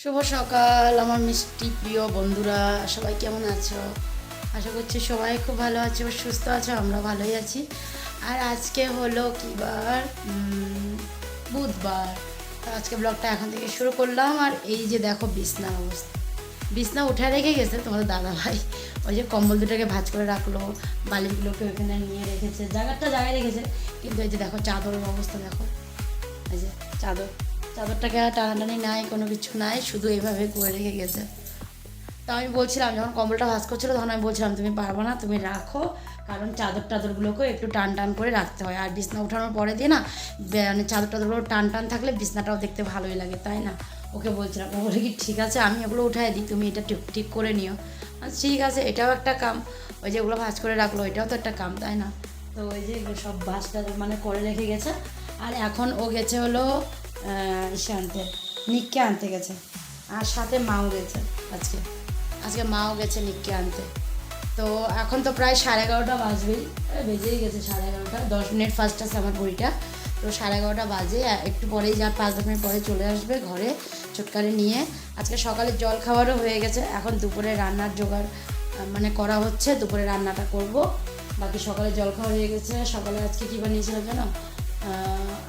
শুভ সকাল, আমার মিষ্টি প্রিয় বন্ধুরা, সবাই কেমন আছো? আশা করছি সবাই খুব ভালো আছো সুস্থ আছো, আমরা ভালোই আছি। আর আজকে হলো কি বার? বুধবার। তো আজকে ব্লগটা এখন থেকে শুরু করলাম, আর এই যে দেখো বিছনার অবস্থা। বিছনা উঠে রেখে গেছে তোমাদের দাদা ভাই ওই যে কম্বল দুটোকে ভাজ করে রাখল বালিগুলোকে ওইখানে নিয়ে রেখেছে, জায়গাটা জায়গায় রেখেছে। কিন্তু এই যে দেখো চাদরের অবস্থা দেখো। এই যে চাদর। চাদরটাকে আর টানাটানি নাই, কোনো কিছু নাই, শুধু এইভাবে করে রেখে গেছে। তো আমি বলছিলাম, যখন কম্বলটা ভাস করছিল, তখন আমি বলছিলাম, তুমি পারব না, তুমি রাখো, কারণ চাদর টাদরগুলোকে একটু টান টান করে রাখতে হয়। আর বিছনা উঠানোর পরে দিয়ে না মানে চাদর টাদরগুলো টান টান থাকলে বিছনাটাও দেখতে ভালোই লাগে, তাই না? ওকে বলছিলাম, ও বলে কি, ঠিক আছে, আমি ওগুলো উঠাই দিই, তুমি এটা ঠিক ঠিক করে নিও। আর ঠিক আছে, এটাও একটা কাম। ওই যে ওগুলো ভাজ করে রাখল, এটাও তো একটা কাম, তাই না? তো ওই যে সব ভাজটা মানে করে রেখে গেছে। আর এখন ও গেছে হলো ইসে আনতে। নিককে আনতে গেছে। আর সাথে মাও গেছে আজকে। আজকে মাও গেছে নিককে আনতে। তো এখন তো প্রায় সাড়ে এগারোটা বাজবেই। বেজেই গেছে সাড়ে এগারোটা। দশ মিনিট ফার্স্ট আছে আমার ঘড়িটা। তো সাড়ে এগারোটা বাজে। একটু পরেই যা পাঁচ দশ মিনিট পরে চলে আসবে ঘরে চটকারে নিয়ে। আজকে সকালে জল খাওয়ারও হয়ে গেছে। এখন দুপুরে রান্নার জোগাড় মানে করা হচ্ছে। দুপুরে রান্নাটা করব। বাকি সকালে জল খাওয়া হয়ে গেছে। সকালে আজকে কী বানিয়েছিলাম জানো?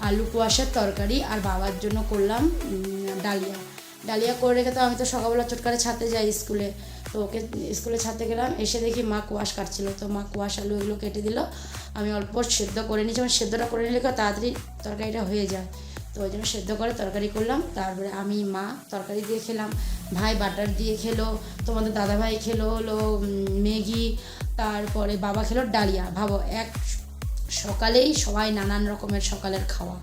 আলু কুয়াশার তরকারি আর বাবার জন্য করলাম ডালিয়া। ডালিয়া করে রেখে তো আমি তো সকালবেলা চটকারে ছাড়তে যাই স্কুলে। তো ওকে স্কুলে ছাড়তে গেলাম, এসে দেখি মা কুয়াশ কাটছিল। তো মা কুয়াশ আলু এগুলো কেটে দিল। আমি অল্প সেদ্ধ করে নিয়েছি আমার সেদ্ধটা করে নিলে তাড়াতাড়ি তরকারিটা হয়ে যায়। তো ওই জন্য সেদ্ধ করে তরকারি করলাম। তারপরে আমি, মা তরকারি দিয়ে খেলাম। ভাই বাটার দিয়ে খেলো, তোমাদের দাদা ভাই খেলো হলো ম্যাগি, তারপরে বাবা খেলো ডালিয়া। ভাবো, এক সকালেই সবাই নানান রকমের সকালের খাওয়া।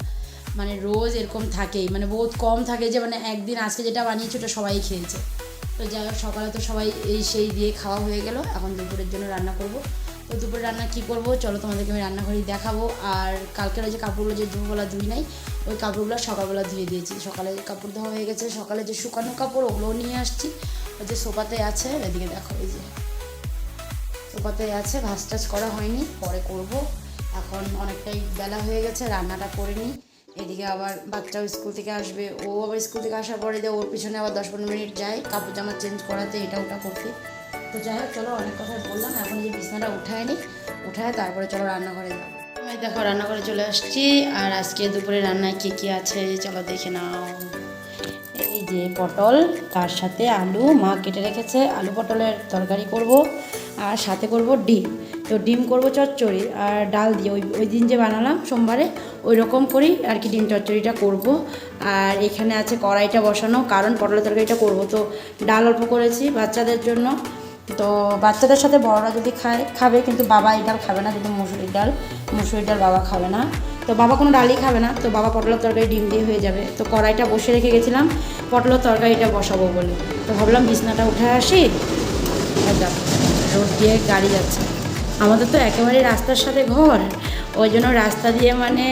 মানে রোজ এরকম থাকেই। মানে বহুত কম থাকে যে মানে একদিন আজকে যেটা বানিয়েছে ওটা সবাই খেয়েছে। তো যাই হোক, সকালে তো সবাই এই সেই দিয়ে খাওয়া হয়ে গেল। এখন দুপুরের জন্য রান্না করব। তো দুপুরে রান্না কি করব? চলো তোমাদেরকে আমি রান্নাঘরেই দেখাবো। আর কালকের ওই যে কাপড়গুলো যে দুপুরবেলা ধুই নাই, ওই কাপড়গুলো সকালবেলা ধুয়ে দিয়েছি। সকালে কাপড় ধোয়া হয়ে গেছে। সকালে যে শুকানো কাপড়, ওগুলোও নিয়ে আসছি। ওই যে সোফাতে আছে, এদিকে দেখো এই যে। সোফাতে আছে ভাস করা হয়নি, পরে করব। এখন অনেকটাই বেলা হয়ে গেছে, রান্নাটা করে নিই। এদিকে আবার বাচ্চাও স্কুল থেকে আসবে, ও আবার স্কুল থেকে আসার পরে যে ওর পিছনে আবার দশ পনেরো মিনিট যায়, কাপড় জামা চেঞ্জ করাতে, এটা ওটা করতে। তো যাই হোক, চলো অনেক কথা বললাম, এখন যে বিছনাটা উঠায় নি, উঠায় তারপরে চলো রান্নাঘরে যাব। আমি দেখো, রান্নাঘরে চলে আসছি, আর আজকে দুপুরে রান্নায় কী কী আছে, চলো দেখে নাও। এই যে পটল, তার সাথে আলু, মা কেটে রেখেছে, আলু পটলের তরকারি করব, আর সাথে করব ডিম। তো ডিম করব চচ্চড়ি আর ডাল দিয়ে। ওই ওই দিন যে বানালাম সোমবারে, ওই রকম করেই আর কি ডিম চচ্চড়িটা করব। আর এখানে আছে কড়াইটা বসানো, কারণ পটলের তরকারিটা করব। তো ডাল অল্প করেছি বাচ্চাদের জন্য। তো বাচ্চাদের সাথে বড়রা যদি খায়, খাবে, কিন্তু বাবা এই ডাল খাবে না, কিন্তু মুসুরির ডাল মুসুরির ডাল বাবা খাবে না। তো বাবা কোনো ডালই খাবে না, তো বাবা পটলের তরকারি ডিম দিয়ে হয়ে যাবে। তো কড়াইটা বসে রেখে গেছিলাম, পটলের তরকারিটা বসাবো বলে। তো ভাবলাম বিছনাটা উঠে আসি রোড দিয়ে গাড়ি যাচ্ছে। আমাদের তো একেবারে রাস্তার সাথে ঘর। ওই জন্য রাস্তা দিয়ে মানে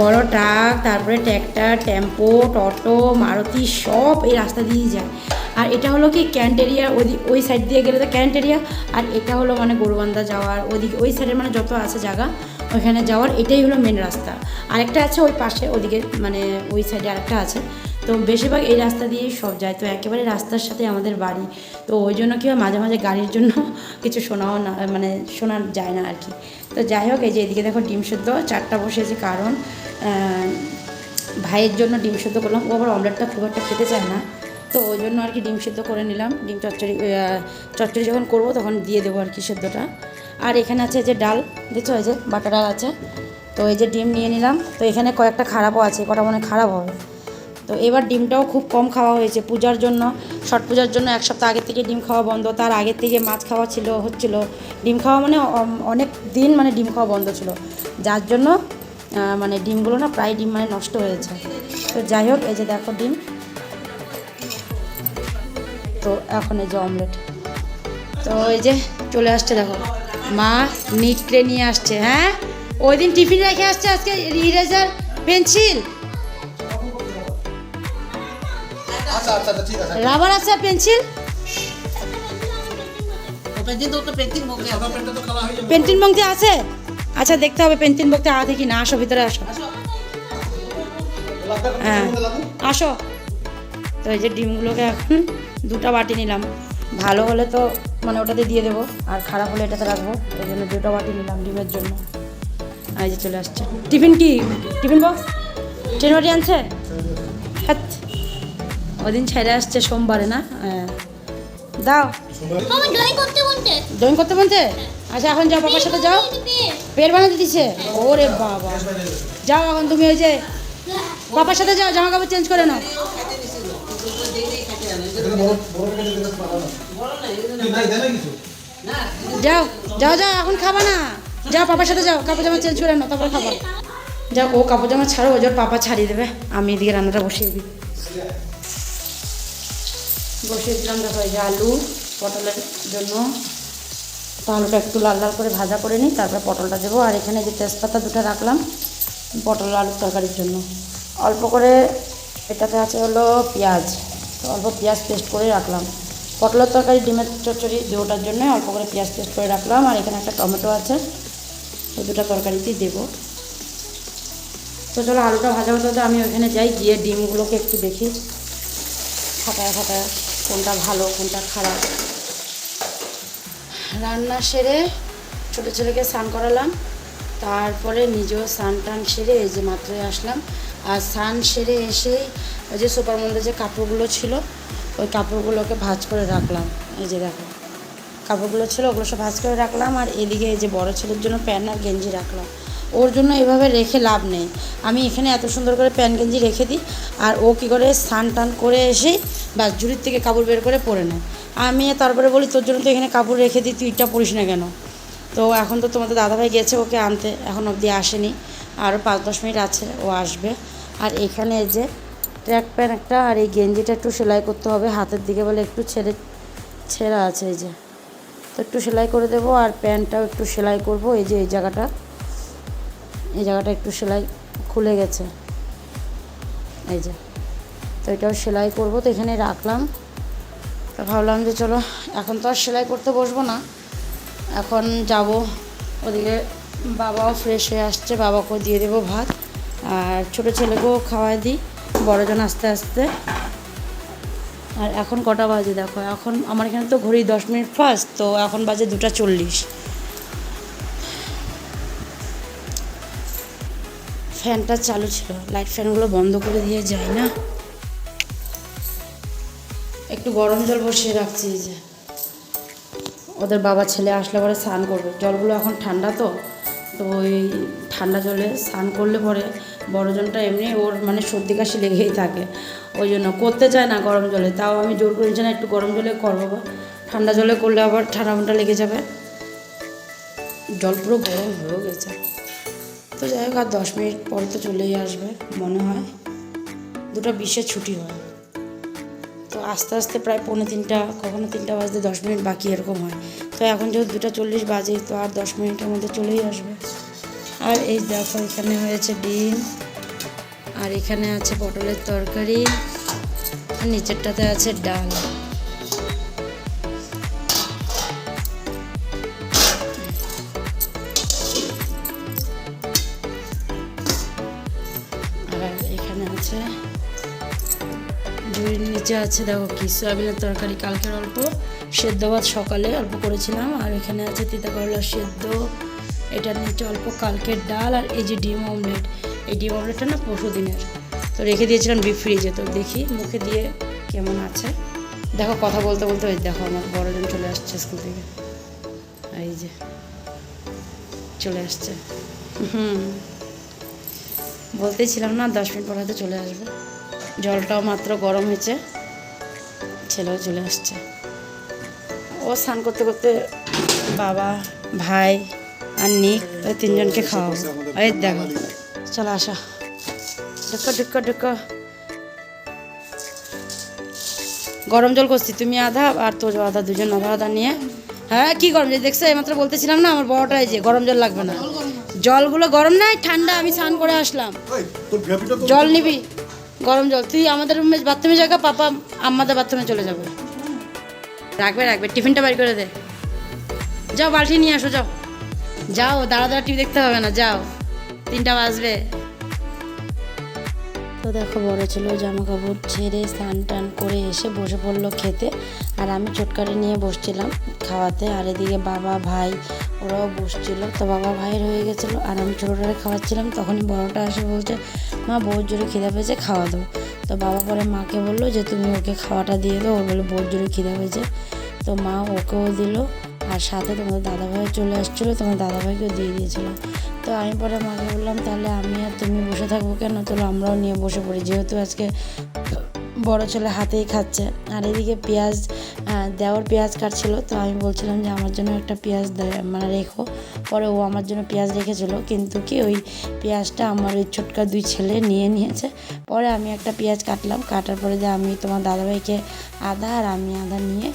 বড় ট্রাক, তারপরে ট্র্যাক্টর, টেম্পো, টোটো, মারুতি সব এই রাস্তা দিয়েই যায়। আর এটা হলো কি ক্যান্ট এরিয়া ওই ওই সাইড দিয়ে গেলে তো ক্যান্ট এরিয়া আর এটা হলো মানে গরুবান্ধা যাওয়ার, ওদিকে, ওই সাইডের মানে যত আছে জায়গা, ওইখানে যাওয়ার এটাই হলো মেন রাস্তা। আরেকটা আছে ওই পাশে, ওদিকে মানে ওই সাইডে আরেকটা আছে। তো বেশিরভাগ এই রাস্তা দিয়েই সব যায়। তো একেবারে রাস্তার সাথে আমাদের বাড়ি। তো ওই জন্য কি হয়, মাঝে মাঝে গাড়ির জন্য কিছু শোনাও না মানে শোনা যায় না আর কি তো যাই হোক, এই যে এদিকে দেখো ডিম সেদ্ধ, চারটা বসেছে কারণ ভাইয়ের জন্য ডিম সেদ্ধ করলাম। ও আবার অমলেটটা খুব একটা খেতে চায় না। তো ওই জন্য আর কি ডিম সেদ্ধ করে নিলাম। ডিম চচ্চড়ি চচ্চড়ি যখন করব তখন দিয়ে দেবো আর কি সেদ্ধটা। আর এখানে আছে যে ডাল, দেখছ এই যে বাটা ডাল আছে? তো এই যে ডিম নিয়ে নিলাম। তো এখানে কয়েকটা খারাপও আছে, কটা মনে খারাপ হবে। তো এবার ডিমটাও খুব কম খাওয়া হয়েছে। পূজার জন্য ছট পূজার জন্য এক সপ্তাহ আগের থেকে ডিম খাওয়া বন্ধ। তার আগের থেকে মাছ খাওয়া ছিল, হচ্ছিল। ডিম খাওয়া মানে অনেক দিন মানে ডিম খাওয়া বন্ধ ছিল। যার জন্য মানে ডিমগুলো না প্রায় ডিম মানে নষ্ট হয়েছে। তো যাই হোক, এই যে দেখো ডিম। তো এখন এই যে অমলেট। তো এই যে চলে আসছে দেখো। মা নিকড়ে নিয়ে আসছে হ্যাঁ? ওই দিন টিফিন রেখে আসছে আজকে ইরেজার পেন্সিল। আচ্ছা আচ্ছা আচ্ছা ঠিক আছে। রাবার আছে পেন্সিল? পেন্টিং তো পেন্টিং মুখে সাদা পেনটা তো কালা হয়ে যাবে। পেন্টিং বক্তি আছে? আচ্ছা দেখতে হবে পেন্টিং বক্তি আছে কি না। আসো ভিতরে আসো। হ্যাঁ। আসো। তো এই যে ডিমগুলোকে এখন দুটো বাটি নিলাম। ভালো হলে তো মানে ওটাতে দিয়ে দেবো। আর খারাপ হলে এটাতে রাখব। এই জন্য দুটো বাটি নিলাম ডিমের জন্য। এই যে চলে আসছে। টিফিন কি? Tiffin box? ট্রেন বাটি আনছে? হ্যাঁ ওদিন ছেড়ে আসছে সোমবারে না? দাও। ড্রয়িং করতে বলতে? আচ্ছা এখন যাও বাবার সাথে যাও। পেট বানাতে দিছে? ওরে বাবা। যাও এখন তুমি ওই যে বাবার সাথে যাও জামা কাপড় চেঞ্জ করে নাও। যাও যাও যাও এখন খাবা না। যাও পাপার সাথে যাও কাপড় জামা চেঞ্জ করে নাও তারপর খাবা। যাও ও কাপড় জামা ছাড়ো ওজোর পাপা ছাড়িয়ে দেবে। আমি এদিকে রান্নাটা বসিয়ে দিই। বসিয়ে দিলাম দেখো এই যে আলু, পটলের জন্য। তো আলুটা একটু লাল লাল করে ভাজা করে নিই, তারপর পটলটা দেবো। আর এখানে যে তেজপাতা দুটো রাখলাম, পটল আলুর তরকারির জন্য। অল্প করে এটাতে আছে হলো পেঁয়াজ। তো অল্প পেঁয়াজ পেস্ট করে রাখলাম। পটলের তরকারি, ডিমের চচ্চড়ি দুটার জন্য অল্প করে পেঁয়াজ পেস্ট করে রাখলাম। আর এখানে একটা টমেটো আছে এই দুটো তরকারিতেই দেবো। তো চলো আলুটা ভাজা হতে হতে আমি ওখানে যাই, গিয়ে ডিমগুলোকে একটু দেখি। ফাটায় ফাটায়। কোনটা ভালো, কোনটা খারাপ। রান্না সেরে ছোটো ছেলেকে স্নান করালাম। তারপরে নিজেও স্নান টান সেরে এই যে মাত্রই আসলাম। আর স্নান সেরে এসেই ওই যে সুপার মধ্যে যে কাপড়গুলো ছিল, ওই কাপড়গুলোকে ভাজ করে রাখলাম। এই যে দেখো, কাপড়গুলো ছিল, ওগুলো সব ভাঁজ করে রাখলাম। আর এদিকে এই যে বড় ছেলের জন্য প্যান্ট আর গেঞ্জি রাখলাম। ওর জন্য এভাবে রেখে লাভ নেই। আমি এখানে এত সুন্দর করে প্যান্ট গেঞ্জি রেখে দিই আর ও কী করে স্নান টান করে এসে ব্যাস ঝুড়ির থেকে কাপড় বের করে পরে নেয়। আমি তারপরে বলি, তোর জন্য তো এখানে কাপড় রেখে দিই, তুই এটা পরিস না কেন? তো এখন তো তোমাদের দাদাভাই গেছে ওকে আনতে, এখন অবধি আসেনি। আরও পাঁচ দশ মিনিট আছে, ও আসবে। আর এখানে এই যে ট্র্যাক প্যান্ট একটা আর এই গেঞ্জিটা একটু সেলাই করতে হবে। হাতের দিকে বলে একটু ছেড়ে, ছেঁড়া আছে এই যে। তো একটু সেলাই করে দেবো আর প্যান্টটাও একটু সেলাই করব। এই যে এই জায়গাটা। এই জায়গাটা একটু সেলাই খুলে গেছে। এই যে, তো এটাও সেলাই করব, তো এখানে রাখলাম। তো ভাবলাম যে চলো, এখন তো আর সেলাই করতে বসবো না। এখন যাব, ওদিকে বাবাও ফ্রেশ হয়ে আসছে, বাবাকেও দিয়ে দেবো ভাত। আর ছোটো ছেলেকেও খাওয়াই দিই, বড়জন আস্তে আস্তে। আর এখন কটা বাজে দেখো, এখন আমার এখানে তো ঘড়ি দশ মিনিট ফার্স্ট তো এখন বাজে দুটা চল্লিশ। ফ্যানটা চালু ছিল। লাইট ফ্যানগুলো বন্ধ করে দিয়ে যায় না। একটু গরম জল বসিয়ে রাখছি যে। ওদের বাবা ছেলে আসলে পরে স্নান করবে। জলগুলো এখন ঠান্ডা তো তো ওই ঠান্ডা জলে স্নান করলে পরে বড়জনটা এমনি ওর মানে সর্দি কাশি লেগেই থাকে। ওই জন্য করতে চায় না গরম জলে। তাও আমি জোর করেছি না, একটু গরম জলে করব বা ঠান্ডা জলে করলে আবার ঠান্ডা ঠান্ডা লেগে যাবে। জল পুরো গরম হয়ে গেছে। তো যাই হোক, আর দশ মিনিট পরে তো চলেই আসবে, মনে হয়। দুটো বিশের ছুটি হয়। তো আস্তে আস্তে প্রায় পৌনে তিনটা, কখনো তিনটা বাজতে দশ মিনিট বাকি এরকম হয়। তো এখন যেহেতু দুটা চল্লিশ বাজে, তো আর দশ মিনিটের মধ্যে চলেই আসবে। আর এই দেখো, এখানে হয়েছে ডিম, আর এখানে আছে পটলের তরকারি, আর নিচেরটাতে আছে ডাল। ঝুড়ির নিচে আছে, দেখো কি, সয়াবিনের তরকারি, কালকের অল্প সেদ্ধ ভাত, সকালে অল্প করেছিলাম, আর এখানে আছে তিতা করলা সেদ্ধ এটার নিচে অল্প কালকের ডাল, আর এই যে ডিম অমলেট, এই ডিম অমলেটটা না পরশু দিনের, তো রেখে দিয়েছিলাম ডিপ ফ্রিজে তো দেখি মুখে দিয়ে কেমন আছে, দেখো কথা বলতে বলতে, ওই দেখো আমার বড়জন চলে আসছে স্কুল থেকে, এই যে, চলে আসছে, হুম বলতেছিলাম না, দশ মিনিট পর হয়তো চলে আসবে। জলটাও মাত্র গরম হয়েছে। ছেলেও চলে আসছে। ও স্নান করতে করতে বাবা ভাই আর নিক ওই তিনজনকে খাওয়াবো। এই দেখো চলো আসা। ঢুকো ঢুকো ঢুকো। গরম জল করছি তুমি আধা আর তোর আধা দুজন আধা আধা নিয়ে। হ্যাঁ কি গরম জল? দেখছ এইমাত্র বলতেছিলাম না আমার বড়টা এই যে গরম জল লাগবে না। জলগুলো গরম নাই ঠান্ডা আমি স্নান করে আসলাম। জল নিবি। গরম জল। তুই আমাদের রুমে বাথরুমে জায়গা, পাপা আমাদের বাথরুমে চলে যাবে। রাখবে রাখবে, টিফিনটা বাড়ি করে দে। যাও, বালতি নিয়ে আসো, যাও। যাও, দাঁড়া দাঁড়া, টিভি দেখতে হবে না, যাও। তিনটা বাজবে। তো দেখো, বড় ছিল জামা কাপড় ছেড়ে স্নান টান করে এসে বসে পড়ল খেতে। আর আমি চটকারে নিয়ে বসছিলাম খাওয়াতে। আর এদিকে বাবা, ভাই ওরাও বসছিল। তো বাবা ভাইয়ের হয়ে গেছিল আর আমি ছোটোটারে খাওয়াচ্ছিলাম। তখনই বড়টা এসে বলছে, মা, বহুত জোরে খিদে পেয়েছে, খাওয়া দাও। তো বাবা পরে মাকে বলল যে, তুমি ওকে খাওয়াটা দিয়ে দাও। ওর বলে বহুত জোরে খিদে পেয়েছে। তো মা ওকেও দিল আর সাথে তোমাদের দাদাভাই চলে আসছিল। তোমার দাদাভাইকেও দিয়ে দিয়েছিলো। তো আমি পরে মাকে বললাম, তাহলে আমি আর তুমি বসে থাকব কেন? তাহলে আমরাও নিয়ে বসে পড়ি। যেহেতু আজকে বড় ছেলে হাতেই খাচ্ছে। আর এদিকে পেঁয়াজ দেওয়ার পেঁয়াজ কাটছিল তো আমি বলছিলাম যে আমার জন্য একটা পেঁয়াজ মানে রেখো। পরে ও আমার জন্য পেঁয়াজ রেখেছিল কিন্তু কি ওই পেঁয়াজটা আমার ওই ছোটকা দুই ছেলে নিয়ে নিয়েছে। পরে আমি একটা পেঁয়াজ কাটলাম কাটার পরে যে আমি তোমার দাদাভাইকে আদা আর আমি আদা নিয়ে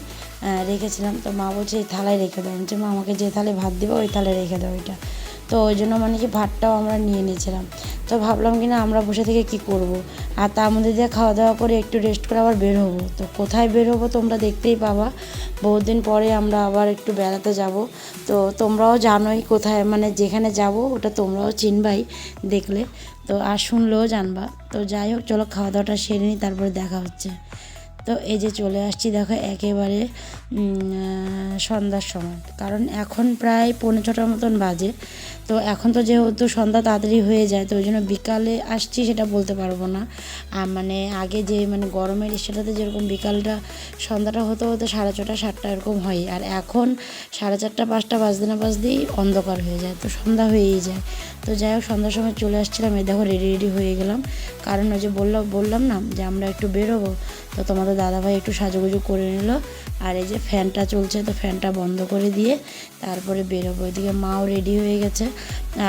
রেখেছিলাম। তো মা বলছে এই থালায় রেখে দাও। বলছি, মা আমাকে যে থালে ভাত দিবে ওই থালে রেখে দাও ওইটা। তো ওই জন্য মানে কি ভাতটাও আমরা নিয়ে নিয়েছিলাম। তো ভাবলাম কি না আমরা বসে থেকে কি করব। আর তার মধ্যে দিয়ে খাওয়া দাওয়া করে একটু রেস্ট করে আবার বের হব। তো কোথায় বের হব তোমরা দেখতেই পাবা। বহুত দিন পরে আমরা আবার একটু বেড়াতে যাব। তো তোমরাও জানোই কোথায় মানে যেখানে যাব, ওটা তোমরাও চিনবাই দেখলে। তো আর শুনলেও জানবা। তো যাই হোক, চলো খাওয়া দাওয়াটা সেরে নিই তারপরে দেখা হচ্ছে। তো এই যে চলে আসছি দেখো একেবারে সন্ধ্যার সময়। কারণ এখন প্রায় পৌনে ছটার মতন বাজে। তো এখন তো যেহেতু সন্ধ্যা তাড়াতাড়ি হয়ে যায়, তো ওই জন্য বিকালে আসছি সেটা বলতে পারব না। আর মানে আগে যে মানে গরমের ইস্টাটাতে যেরকম বিকালটা, সন্ধ্যাটা হতে হতে সাড়ে ছটা, সাতটা এরকম হয়। আর এখন সাড়ে চারটা, পাঁচটা বাজতে না বাজতেই অন্ধকার হয়ে যায়, তো সন্ধ্যা হয়েই যায়। তো যাই হোক, সন্ধ্যার সময় চলে আসছিলাম, এই দেখো রেডি রেডি হয়ে গেলাম। কারণ ওই যে বললাম বললাম না যে আমরা একটু বেরোবো? তো তোমাদের দাদাভাই একটু সাজুগুজু করে নিল। আর এই যে ফ্যানটা চলছে, তো ফ্যানটা বন্ধ করে দিয়ে তারপরে বেরোবো। ওইদিকে মাও রেডি হয়ে গেছে।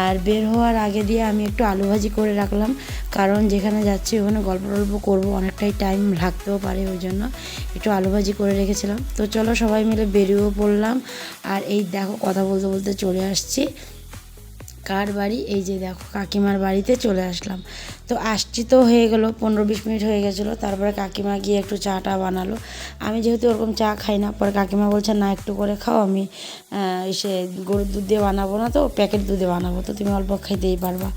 আর বের হওয়ার আগে দিয়ে আমি একটু আলু ভাজি করে রাখলাম। কারণ যেখানে যাচ্ছি ওখানে গল্প টল্প করব, অনেকটাই টাইম লাগতেও পারে ওই জন্য একটু আলু ভাজি করে রেখেছিলাম। তো চলো সবাই মিলে বেরিয়েও পড়লাম। আর এই দেখো কথা বলতে বলতে চলে আসছি। কার বাড়ি? এই যে দেখো কাকিমার বাড়িতে চলে আসলাম। তো আসছি তো হয়ে গেলো পনেরো বিশ মিনিট হয়ে গেছিল তারপরে কাকিমা গিয়ে একটু চাটা বানালো। আমি যেহেতু ওরকম চা খাই না পরে কাকিমা বলছে না একটু করে খাও আমি আহ, সে গরুর দুধ দিয়ে বানাবো না তো প্যাকেট দুধে বানাবো তো তুমি অল্প খেতেই পারবা।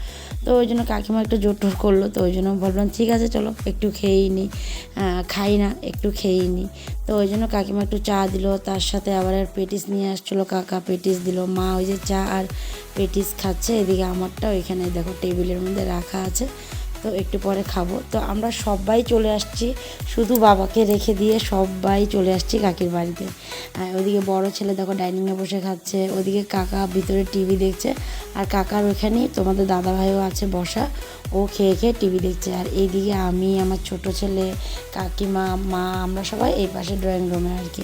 তো ওই জন্য কাকিমা একটু জোর টোর করল তো ওই জন্য বললাম ঠিক আছে চলো একটু খেয়েই নিই খাই না একটু খেয়েই নিই তো ওই জন্য কাকিমা একটু চা দিল তার সাথে আবার পেটিস নিয়ে আসছিল কাকা পেটিস দিল মা ওই যে চা আর পেটিস খাচ্ছে এদিকে আমারটাও এখানে দেখো টেবিলের মধ্যে রাখা আছে। তো একটু পরে খাব। তো আমরা সবাই চলে আসছি, শুধু বাবাকে রেখে দিয়ে সবাই চলে আসছি কাকির বাড়িতে। ওদিকে বড় ছেলে দেখো ডাইনিংয়ে বসে খাচ্ছে, ওদিকে কাকা ভিতরে টিভি দেখছে, আর কাকার ওইখানেই তোমাদের দাদা ভাইও আছে বসা, ও খেয়ে খেয়ে টিভি দেখছে। আর এইদিকে আমি, আমার ছোট ছেলে, কাকিমা, মা, আমরা সবাই এই পাশে ড্রয়িং রুমে আর কি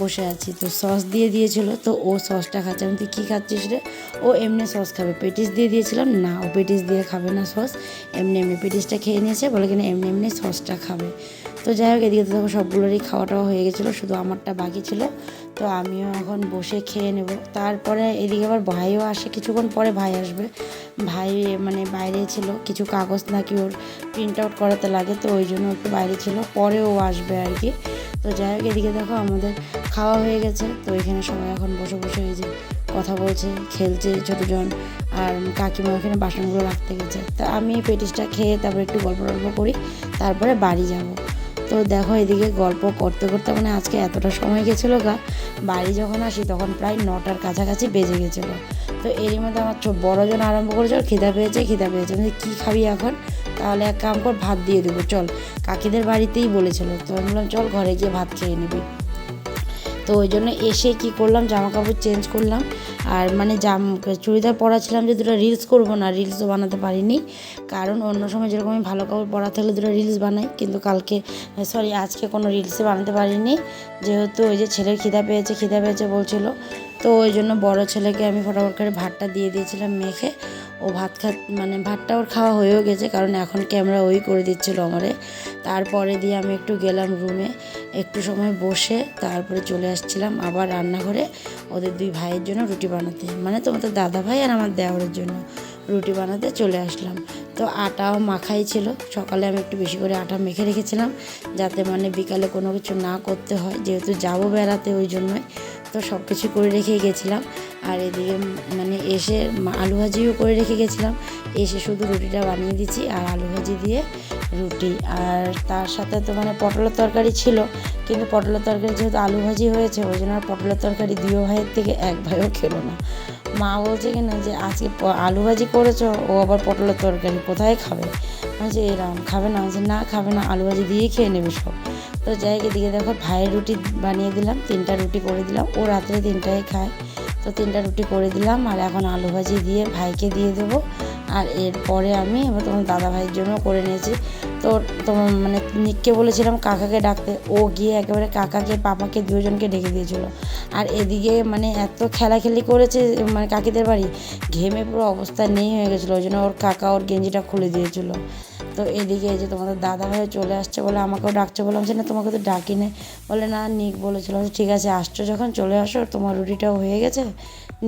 বসে আছি। তো সস দিয়ে দিয়েছিল, তো ও সসটা খাচ্ছে। আমি তুই কী খাচ্ছিস রে? ও এমনি সস খাবে। পেটিস দিয়ে দিয়েছিলাম, না, ও পেটিস দিয়ে খাবে না সস, এমনি এমনি পেটিসটা খেয়ে নিয়েছে, বলে কিনা এমনি এমনি সসটা খাবে। তো যাই হোক, এদিকে তো সবগুলোরই খাওয়া টাওয়া হয়ে গেছিল, শুধু আমারটা বাকি ছিল। তো আমিও এখন বসে খেয়ে নেব। তারপরে এদিকে আবার ভাইও আসে, কিছুক্ষণ পরে ভাই আসবে। ভাই মানে বাইরে ছিল, কিছু কাগজ নাকি ওর প্রিন্ট আউট করাতে লাগে, তো ওই জন্য একটু বাইরে ছিল, পরে ও আসবে আর কি। তো যাই হোক, এদিকে দেখো আমাদের খাওয়া হয়ে গেছে, তো এখানে সবাই এখন বসে বসে এই যে কথা বলছে, খেলছে ছোটোজন আর কাকিমা ওখানে বাসনগুলো রাখতে গেছে। তা আমি পেটিসটা খেয়ে তারপরে একটু গল্প টল্প করি, তারপরে বাড়ি যাব। তো দেখো এদিকে গল্প করতে করতে মানে আজকে এতটা সময় গেছিল গা, বাড়ি যখন আসি তখন প্রায় নটার কাছাকাছি বেজে গেছিল। তো এরই মধ্যে আমার বড়জন আরম্ভ করেছে খিদা পেয়েছে খিদা পেয়েছে। আমি কী খাবি এখন? তাহলে এক কাম কর, ভাত দিয়ে দেবো, চল। কাকিদের বাড়িতেই বলেছিল। তো আমি বললাম, চল ঘরে গিয়ে ভাত খেয়ে নিবি। তো ওই জন্য এসে কি করলাম জামা কাপড় চেঞ্জ করলাম। আর মানে জাম, চুড়িদার পরা ছিলাম যে দুটো রিলস করব না রিলসও বানাতে পারিনি। কারণ অন্য সময় যেরকম আমি ভালো কাপড় পরা থাকলে দুটো রিলস বানাই, কিন্তু কালকে সরি আজকে কোনো রিলসে বানাতে পারিনি। যেহেতু ওই যে ছেলের খিদা পেয়েছে খিদা পেয়েছে বলছিল। তো ওই জন্য বড় ছেলেকে আমি ফটাফট করে ভাতটা দিয়ে দিয়েছিলাম মেখে। ও ভাত খা মানে ভাতটা ওর খাওয়া হয়েও গেছে, কারণ এখন ক্যামেরা ওই করে দিচ্ছিল আমারে। তারপরে দিয়ে আমি একটু গেলাম রুমে একটু সময় বসে তারপরে চলে আসছিলাম আবার রান্নাঘরে ওদের দুই ভাইয়ের জন্য রুটি বানাতে। মানে তোমাদের দাদা ভাই আর আমার দেওয়ারের জন্য রুটি বানাতে চলে আসলাম। তো আটাও মাখাই ছিল। সকালে আমি একটু বেশি করে আটা মেখে রেখেছিলাম যাতে মানে বিকালে কোনো কিছু না করতে হয়। যেহেতু যাব বেড়াতে ওই জন্যই। তো সব কিছু করে রেখেই গেছিলাম। আর এদিকে মানে এসে আলু ভাজিও করে রেখে গেছিলাম। এসে শুধু রুটিটা বানিয়ে দিচ্ছি আর আলু ভাজি দিয়ে রুটি। আর তার সাথে তো মানে পটলের তরকারি ছিল, কিন্তু পটলের তরকারি যেহেতু আলু ভাজি হয়েছে, ওই জন্য আর পটলের তরকারি দুই ভাইয়ের থেকে এক ভাইও খেলো না। মা বলছে কিনা যে, আজকে আলু ভাজি করেছ, ও আবার পটলের তরকারি কোথায় খাবে? আমি যে এরকম খাবে না। যে না, খাবে না, আলু ভাজি দিয়েই খেয়ে নেবে সব। তো যাই এদিকে দেখো ভাইয়ের রুটি বানিয়ে দিলাম, তিনটা রুটি করে দিলাম। ও রাত্রে তিনটাই খায়। তো তিনটা রুটি করে দিলাম, আর এখন আলু ভাজি দিয়ে ভাইকে দিয়ে দেবো। আর এরপরে আমি এবার তোমার দাদা ভাইয়ের জন্য করে নিয়েছি। তো তোমার মানে নিককে বলেছিলাম কাকাকে ডাকতে, ও গিয়ে একেবারে কাকাকে, পাপাকে দুজনকে ডেকে দিয়েছিল। আর এদিকে মানে এত খেলাখেলি করেছে মানে কাকিদের বাড়ি, ঘেমে পুরো অবস্থা নেই হয়ে গেছিল। ওই জন্য ওর কাকা ওর গেঞ্জিটা খুলে দিয়েছিল। তো এদিকে এই যে তোমাদের দাদা ভাই চলে আসছে বলে আমাকেও ডাকছে, বললাম যে না, তোমাকে তো ডাকি নে বলে, না, নিক, বলেছিল। ঠিক আছে, আসছো যখন, চলে আসো, তোমার রুটিটাও হয়ে গেছে,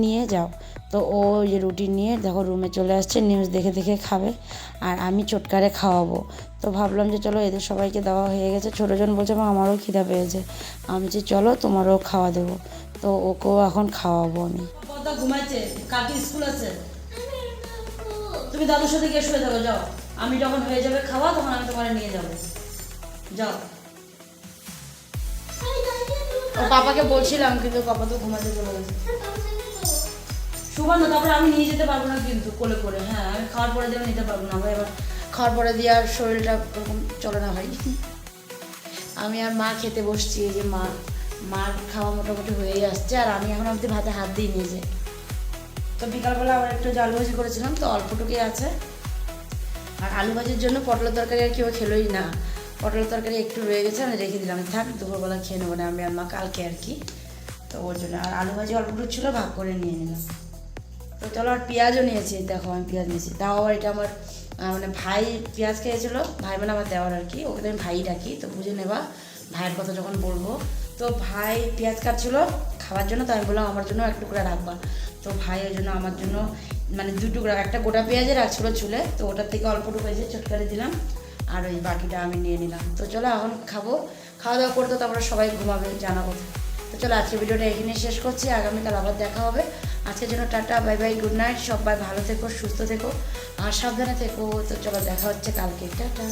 নিয়ে যাও। তো ও যে রুটি নিয়ে দেখো রুমে চলে আসছে নিউজ দেখে দেখে খাবে, আর আমি চটকারে খাওয়াবো। তো ভাবলাম যে চলো, এদের সবাইকে দেওয়া হয়ে গেছে। ছোটোজন বলছে, মা, আমারও খিদা পেয়েছে। আমি যে চলো, তোমারও খাওয়া দেবো। তো ওকেও এখন খাওয়াবো আমি। ঘুমাইছে কাকি স্কুল আছে। তুমি দাদুর সাথে গিয়ে শুয়ে যাও। আমি যখন হয়ে যাবে খাওয়া, তখন আমি তোমার নিয়ে যাব। যাও। ও পাপাকে বলছিলাম, কিন্তু পাপা তো ঘুমাতে চলে গেছে। সুবর্ণ তারপরে আমি নিয়ে যেতে পারব না কিন্তু কোলে করে। হ্যাঁ আমি খাওয়ার পরে দিয়ে নিতে পারব না। ভাই এবার খাওয়ার পরে দিয়ে আর শরীরটা ওরকম চলে না ভাই। আমি আর মা খেতে বসছি, এই যে মা, মার খাওয়া মোটামুটি হয়েই আসছে, আর আমি এখন অবধি ভাতে হাত দিয়ে নিয়ে যাই তো বিকালবেলা আবার একটু আলু ভাজি করেছিলাম, তো অল্পটুকুই আছে। আর আলু ভাজির জন্য পটলের তরকারি আর কেউ খেলোই না। পটলের তরকারি একটু রয়ে গেছে, আমি রেখে দিলাম। থাক, দুপুরবেলা খেয়ে নেব না আমি মা কালকে আর কি। তো ওর জন্য আর আলু ভাজি অল্পটুকু ছিল, ভাগ করে নিয়ে নিলাম। তো চলো আর পেঁয়াজও নিয়েছি, দেখো আমি পেঁয়াজ নিয়েছি। তাও আবার এটা আমার মানে ভাই পেঁয়াজ খেয়েছিলো, ভাই মানে আমার দেওয়ার আর কি। ওকে আমি ভাই ডাকি, তো বুঝে নেবা ভাইয়ের কথা যখন বলব। তো ভাই পেঁয়াজ কাটছিল, খাওয়ার জন্য, তো আমি বললাম আমার জন্য এক টুকরা রাখবা। তো ভাই ওই জন্য আমার জন্য মানে দুটো একটা গোটা পেঁয়াজে রাখছিল চুলে, তো ওটার থেকে অল্প টুকু ছটকারে দিলাম, আর ওই বাকিটা আমি নিয়ে নিলাম। তো চলো এখন খাব। খাওয়া দাওয়া করতে তারপরে সবাই ঘুমাবে, জানাব। তো চলো আজকে ভিডিওটা এখানে শেষ করছি, আগামীকাল আবার দেখা হবে। আজকের জন্য tata, bye bye, good night, সবাই ভালো থেকো, সুস্থ থেকো, আর সাবধানে থেকো। তো চলো দেখা হচ্ছে কালকে। টাটা।